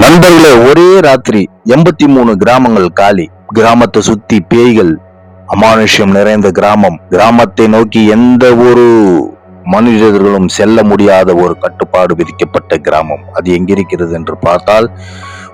நண்பர்களே ஒரே ராத்திரி எண்பத்தி மூணு கிராமங்கள் காலி. கிராமத்தை சுத்தி பேய்கள் அமானுஷ்யம் நிறைந்த கிராமம். கிராமத்தை நோக்கி எந்த ஒரு மனிதர்களும் செல்ல முடியாத ஒரு கட்டுப்பாடு விதிக்கப்பட்ட கிராமம். அது எங்கிருக்கிறது என்று பார்த்தால்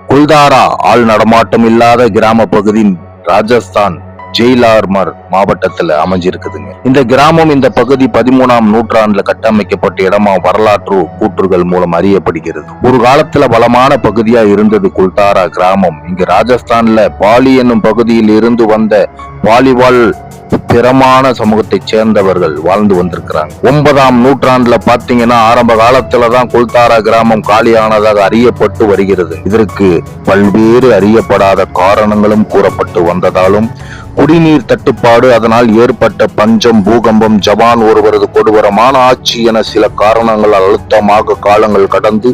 குல்தாரா ஆள் நடமாட்டம் இல்லாத கிராம பகுதி ராஜஸ்தான். ஜெயிலார்மர் மாவட்டத்துல அமைஞ்சிருக்குதுங்க. இந்த கிராமம் இந்த பகுதி பதிமூணாம் நூற்றாண்டுல கட்டமைக்கப்பட்ட இடமா வரலாற்று கூற்றுகள் மூலம் அறியப்படுகிறது. ஒரு காலத்துல வளமான பகுதியா இருந்தது குல்தாரா கிராமம். இங்கு ராஜஸ்தான்ல பாலி என்னும் பகுதியில் இருந்து வந்த வாலிபால் திறமான சமூகத்தைச் சேர்ந்தவர்கள் வாழ்ந்து வந்திருக்கிறாங்க. ஒன்பதாம் நூற்றாண்டுல பாத்தீங்கன்னா ஆரம்ப காலத்துலதான் குல்தாரா கிராமம் காலியானதாக அறியப்பட்டு வருகிறது. இதற்கு பல்வேறு அறியப்படாத காரணங்களும் கூறப்பட்டு வந்ததாலும் குடிநீர் தட்டுப்பாடு அதனால் ஏற்பட்ட பஞ்சம் பூகம்பம் ஜவான் ஒருவரது கொடூரமான ஆட்சி என சில காரணங்கள் அழுத்தமாக காலங்கள் கடந்து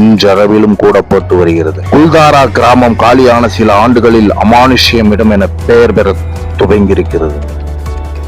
இன்றளவிலும் கூடப்பட்டு வருகிறது. குல்தாரா கிராமம் காலியான சில ஆண்டுகளில் அமானுஷ்யமிடம் என பெயர் பெற துவங்கியிருக்கிறது.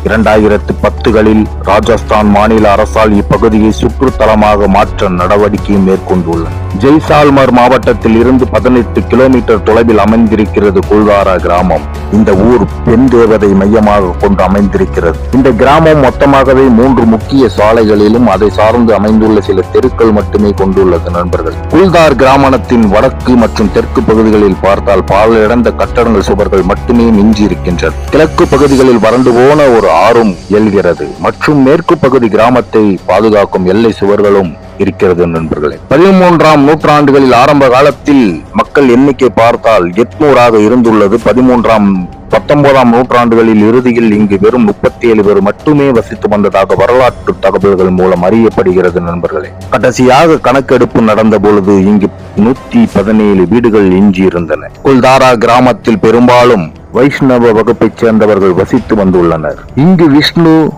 இரண்டாயிரத்து பத்துகளில் ராஜஸ்தான் மாநில அரசால் இப்பகுதியை சுற்றுத்தலமாக மாற்ற நடவடிக்கை மேற்கொண்டுள்ளது ஜெய்சால்மர் மாவட்டத்தில் இருந்து பதினெட்டு கிலோமீட்டர் தொலைவில் அமைந்திருக்கிறது குல்வாரா கிராமம். இந்த ஊர் பெண் தேவதை மையமாக கொண்டு அமைந்திருக்கிறது. இந்த கிராமம் மொத்தமாகவே மூன்று முக்கிய சாலைகளிலும் அதை சார்ந்து அமைந்துள்ள சில தெருக்கள் மட்டுமே கொண்டுள்ளது நண்பர்கள். குல்தார் கிராமத்தின் வடக்கு மற்றும் தெற்கு பகுதிகளில் பார்த்தால் பாழடைந்த கட்டடங்கள் சுவர்கள் மட்டுமே மிஞ்சி இருக்கின்றன கிழக்கு பகுதிகளில் வறண்டு போன ஒரு ஆறும் இயல்கிறது மற்றும் மேற்கு பகுதி கிராமத்தை பாதுகாக்கும் எல்லை சுவர்களும் இருக்கிறது நண்பர்களே. பதிமூன்றாம் நூற்றாண்டுகளில் ஆரம்ப காலத்தில் மக்கள் எண்ணிக்கை பார்த்தால் எட்நூறாக இருந்துள்ளது. பதிமூன்றாம் பத்தொன்பதாம் நூற்றாண்டுகளில் இறுதியில் இங்கு வெறும் முப்பத்தி ஏழு பேர் மட்டுமே வசித்து வந்ததாக வரலாற்று தகவல்கள் மூலம் அறியப்படுகிறது நண்பர்களே. கடைசியாக கணக்கெடுப்பு நடந்த பொழுது இங்கு நூத்தி பதினேழு வீடுகள் எஞ்சி இருந்தன குல்தாரா கிராமத்தில் பெரும்பாலும் வைஷ்ணவ வகுப்பைச் சேர்ந்தவர்கள் வசித்து வந்துள்ளனர். இங்கு விஷ்ணு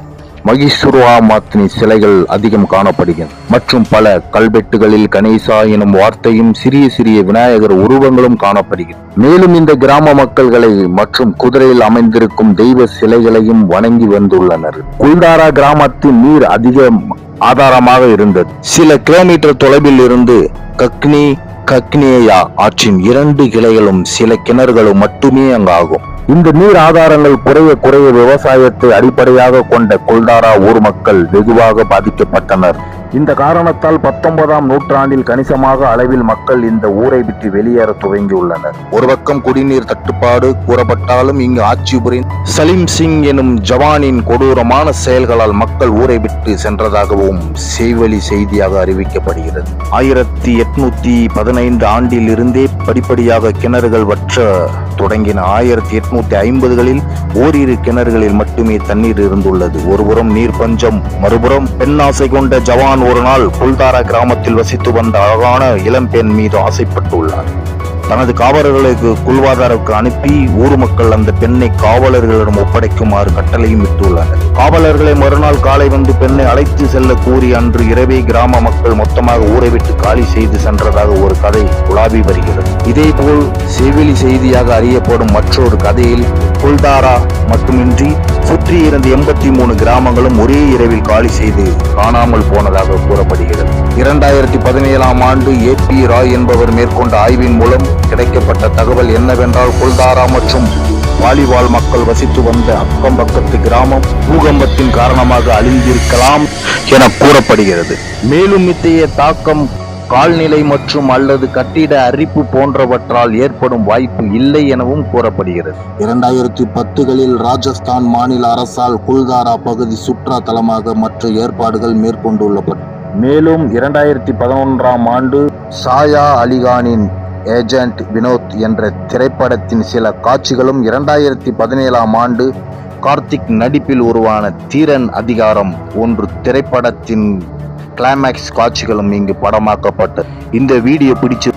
மகிஷுருவாமாத்தினி சிலைகள் அதிகம் காணப்படுகின்றன. மற்றும் பல கல்வெட்டுகளில் கணேசா எனும் வார்த்தையும் சிறிய சிறிய விநாயகர் உருவங்களும் காணப்படுகின்றன. மேலும் இந்த கிராம மக்கள்களை மற்றும் குதிரையில் அமைந்திருக்கும் தெய்வ சிலைகளையும் வணங்கி வந்துள்ளனர். குல்தாரா கிராமத்தின் நீர் அதிக ஆதாரமாக இருந்தது. சில கிலோமீட்டர் தொலைவில் இருந்து கக்னி கக்னேயா ஆற்றின் இரண்டு கிளைகளும் சில கிணறுகளும் மட்டுமே அங்காகும் இந்த நீர் ஆதாரங்கள் குறைய குறைய விவசாயத்தை அடிப்படையாக கொண்ட குல்தாரா ஊர் மக்கள் வெகுவாக பாதிக்கப்பட்டனர். இந்த காரணத்தால் பத்தொன்பதாம் நூற்றாண்டில் கணிசமாக அளவில் மக்கள் இந்த ஊரை விட்டு வெளியேற துவங்கியுள்ளனர். ஒரு பக்கம் குடிநீர் தட்டுப்பாடு கூறப்பட்டாலும் இங்கு ஆட்சி புரிந்த சலீம் சிங் எனும் ஜவானின் கொடூரமான செயல்களால் மக்கள் ஊரை விட்டு சென்றதாகவும் செய்வழி செய்தியாக அறிவிக்கப்படுகிறது. ஆயிரத்தி எட்நூத்தி பதினைந்து ஆண்டில் இருந்தே படிப்படியாக கிணறுகள் வற்ற தொடங்கின ஆயிரத்தி எட்நூத்தி ஐம்பதுகளில் ஓரிரு கிணறுகளில் மட்டுமே தண்ணீர் இருந்துள்ளது. ஒருபுறம் நீர் பஞ்சம் மறுபுறம் பெண்ணாசை கொண்ட ஜவான் ஒரு நாள் புல்தாரா கிராமத்தில் வசித்து வந்த அழகான இளம்பெண் மீது ஆசைப்பட்டுள்ளார். தனது காவலர்களுக்கு குல்வாதாருக்கு அனுப்பி ஊர் மக்கள் அந்த பெண்ணை காவலர்களிடம் ஒப்படைக்குமாறு கட்டளையும் விட்டுள்ளனர். காவலர்களை மறுநாள் காலை வந்து பெண்ணை அழைத்து செல்ல கூறி அன்று இரவே கிராம மக்கள் மொத்தமாக ஊரை விட்டு காலி செய்து சென்றதாக ஒரு கதை உலாவி வருகிறது. இதேபோல் செவிலி செய்தியாக அறியப்படும் மற்றொரு கதையில் குல்தாரா மட்டுமின்றி சுற்றி இருந்த எண்பத்தி மூணு கிராமங்களும் ஒரே இரவில் காலி செய்து காணாமல் போனதாக கூறப்படுகிறது. இரண்டாயிரத்தி பதினேழாம் ஆண்டு ஏ பி ராய் என்பவர் மேற்கொண்ட ஆய்வின் மூலம் கிடைக்கப்பட்ட தகவல் என்னவென்றால் குல்தாரா மற்றும் வாலிபால் மக்கள் வசித்து வந்த அக்கம் பக்கத்து கிராமம் பூகம்பத்தின் காரணமாக அழிந்திருக்கலாம் என கூறப்படுகிறது. மேலும் இத்தகைய தாக்கம் கால்நிலை மற்றும் அல்லது கட்டிட அரிப்பு போன்றவற்றால் ஏற்படும் வாய்ப்பு இல்லை எனவும் கூறப்படுகிறது. இரண்டாயிரத்தி பத்துகளில் ராஜஸ்தான் மாநில அரசால் குல்தாரா பகுதி சுற்றுலா தலமாக மற்ற ஏற்பாடுகள் மேற்கொண்டுள்ளப்பட்ட மேலும் இரண்டாயிரத்தி பதினொன்றாம் ஆண்டு சாயா அலிகானின் ஏஜென்ட் வினோத் என்ற திரைப்படத்தின் சில காட்சிகளும் இரண்டாயிரத்தி பதினேழாம் ஆண்டு கார்த்திக் நடிப்பில் உருவான தீரன் அதிகாரம் ஒன்று திரைப்படத்தின் கிளைமேக்ஸ் காட்சிகளும் இங்கு படமாக்கப்பட்டது இந்த வீடியோ பிடிச்சு